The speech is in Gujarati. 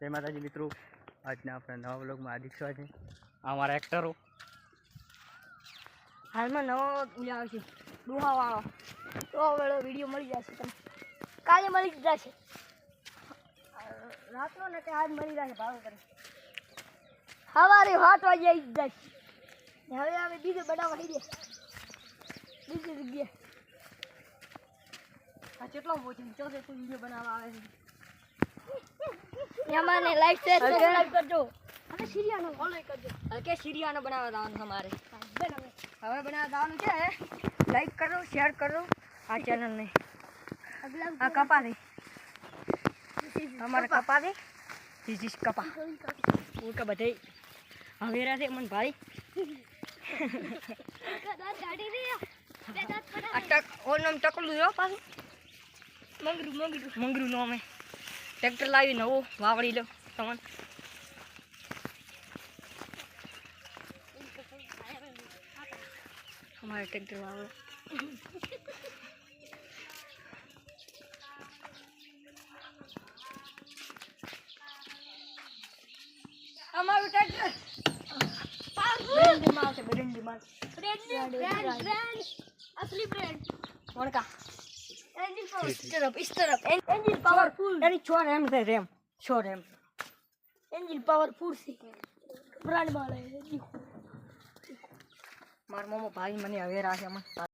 જય માતાજી મિત્રો. આજના આપણા નવા બ્લોગમાં હાર્દિક સ્વાગત છે. આ અમારા એક્ટરો હાલમાં નવો આવે છે. ડોહાવાળો તો વેળો વીડિયો મળી જશે તમને. કાલે મળી જશે. રાતનો ને કે આજ મળી જશે ભાવ કરે. સવારે સાત વાગે આવી જશે. હવે હવે બીજું બનાવવા ગયા બીજી જગ્યાએ આ કેટલો પહોંચે ચોથે કોઈ વીડિયો બનાવવા આવે છે. અમારે લાઈક શેર સબસ્ક્રાઇબ કરજો. અને સિરિયાનો ફોલો કરજો. હલકે સિરિયાનો બનાવવા જવાનું અમારે. હવે બનાવવા જવાનું છે લાઈક કરો શેર કરો આ ચેનલને આ કપા દે અમારે કપા. દે ધીસ કપા. ઓકે બધે હવેરા છે મને ભાઈ. આ ટક ટકલું રહ્યો પાછું. મંગરું મંગરું. મંગરું નો અમે ટ્રેક્ટર લાવી નવું વાવડી લો તમને. અમારે ટ્રેક્ટર વાવડો. અમારું ટ્રેક્ટર. બ્રેન્ડમાં બ્રેન્ડ બ્રેન્ડ. અસલી બ્રેન્ડ. વણકા. इस तरफ इस तरफ इंजन पावरफुल यानी छोर एम से रेम छोर एम इंजन पावरफुल से ब्रांड वाला है देखो મારા મોમો ભાઈ મને હવે રાખે મને